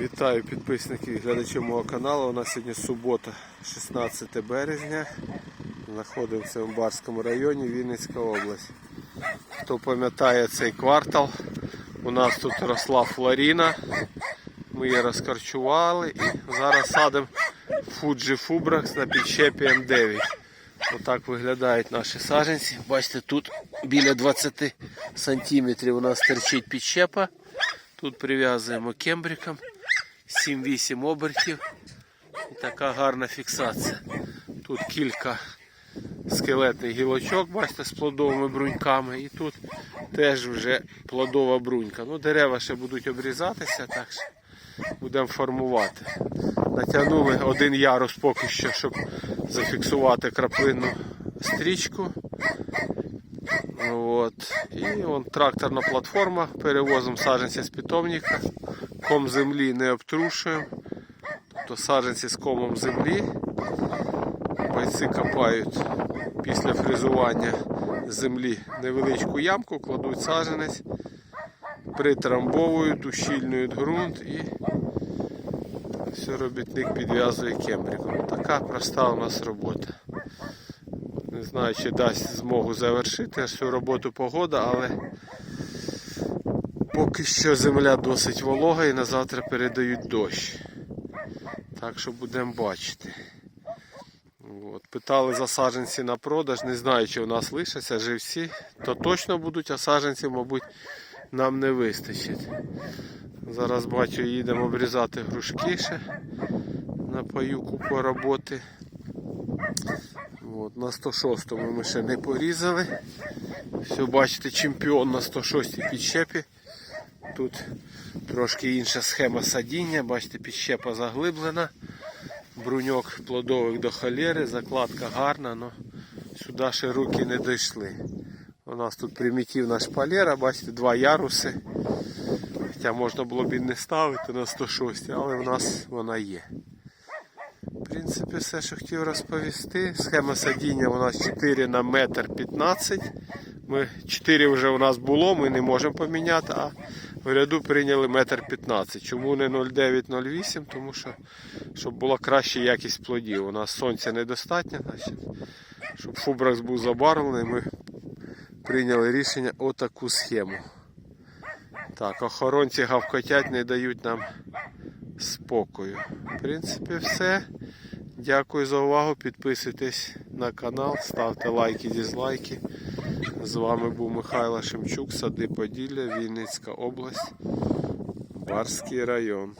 Вітаю підписників і глядачів мого каналу. У нас сьогодні субота, 16 березня. Знаходимося в Барському районі, Вінницька область. Хто пам'ятає цей квартал, у нас тут росла флоріна. Ми її розкорчували і зараз садимо Fuji Fubrax на підщепі М9. Отак виглядають наші саджанці. Бачите, тут біля 20 сантиметрів у нас терчить підщепа. Тут прив'язуємо кембриком 7-8 обертів. І така гарна фіксація. Тут кілька скелетних гілочок, бачите, з плодовими бруньками. І тут теж вже плодова брунька. Ну, дерева ще будуть обрізатися, так що будемо формувати. Натягнули один ярус поки що, щоб зафіксувати краплинну стрічку. От. І вон тракторна платформа, перевозимо саджанці з питомника, ком землі не обтрушуємо. Тобто саджанці з комом землі. Бойці копають після фрезування землі невеличку ямку, кладуть саджанець, притрамбовують, ущільнюють ґрунт і все робітник підв'язує кембриком. Така проста у нас робота. Не знаю, чи дасть змогу завершити всю роботу погода, але поки що земля досить волога і на завтра передають дощ. Так що будемо бачити. От. Питали за саджанці на продаж, не знаю, чи у нас лишаться живці, то точно будуть, а саджанців, мабуть, нам не вистачить. Зараз бачу, їдемо обрізати грушки ще на купу роботи. От, на 106 ми ще не порізали. Все, бачите, чемпіон на 106 підщепі. Тут трошки інша схема садіння, бачите, підщепа заглиблена. Бруньок плодових до холєри, закладка гарна, але сюди ще руки не дійшли. У нас тут примітивна шпалера, бачите, два яруси. Хоча можна було б і не ставити на 106, але в нас вона є. В принципі, все, що хотів розповісти. Схема садіння у нас 4 на метр 15. Ми 4 вже у нас було, ми не можемо поміняти, а в ряду прийняли метр 15. Чому не 0,9-0,8? Тому що щоб була краща якість плодів. У нас сонця недостатньо, значить, щоб фубракс був забарвлений, ми прийняли рішення отаку схему. Так, охоронці гавкотять не дають нам спокою. В принципі, все. Дякую за увагу. Підписуйтесь на канал, ставте лайки, дізлайки. З вами був Михайло Шемчук, Сади Поділля, Вінницька область, Барський район.